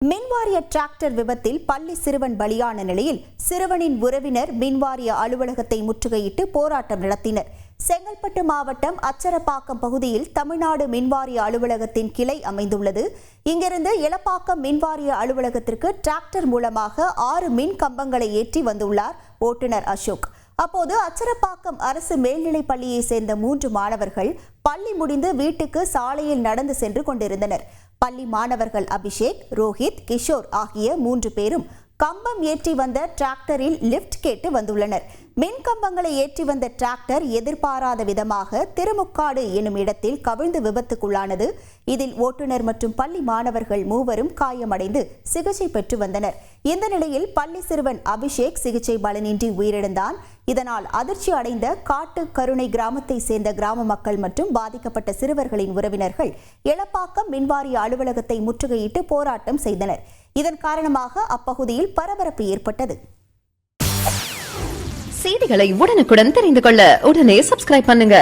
மின்வாரிய டிராக்டர் விபத்தில் பள்ளி சிறுவன் பலியான நிலையில் சிறுவனின் உறவினர் மின்வாரிய அலுவலகத்தை முற்றுகையிட்டு போராட்டம் நடத்தினர். செங்கல்பட்டு மாவட்டம் அச்சரப்பாக்கம் பகுதியில் தமிழ்நாடு மின்வாரிய அலுவலகத்தின் கிளை அமைந்துள்ளது. இங்கிருந்து எலப்பாக்கம் மின்வாரிய அலுவலகத்திற்கு டிராக்டர் மூலமாக ஆறு மின் கம்பங்களை ஏற்றி வந்துள்ளார் ஓட்டுநர் அசோக். அப்போது அச்சரப்பாக்கம் அரசு மேல்நிலைப் பள்ளியை சேர்ந்த மூன்று மாணவர்கள் பள்ளி முடிந்து வீட்டுக்கு சாலையில் நடந்து சென்று கொண்டிருந்தனர். பள்ளி மாணவர்கள் அபிஷேக் ரோஹித் கிஷோர் ஆகிய மூன்று பேரும் கம்பம் ஏற்றி வந்த டிராக்டரில் லிஃப்ட் கேட்டு வந்துள்ளனர். மின் கம்பங்களை ஏற்றி வந்த டிராக்டர் எதிர்பாராத விதமாக திருமுக்காடு எனும் இடத்தில் கவிழ்ந்து விபத்துக்குள்ளானது. இதில் ஓட்டுநர் மற்றும் பள்ளி மாணவர்கள் மூவரும் காயமடைந்து சிகிச்சை பெற்று வந்தனர். இந்த நிலையில் பள்ளி சிறுவன் அபிஷேக் சிகிச்சை பலனின்றி உயிரிழந்தான். இதனால் அதிர்ச்சி அடைந்த காட்டு கருணை கிராமத்தை சேர்ந்த கிராம மக்கள் மற்றும் பாதிக்கப்பட்ட சிறுவர்களின் உறவினர்கள் எளப்பாக்கம் மின்வாரிய அலுவலகத்தை முற்றுகையிட்டு போராட்டம் செய்தனர். இதன் காரணமாக அப்பகுதியில் பரபரப்பு ஏற்பட்டது. செய்திகளை உடனுக்குடன் தெரிந்து கொள்ள உடனே சப்ஸ்கிரைப் பண்ணுங்க.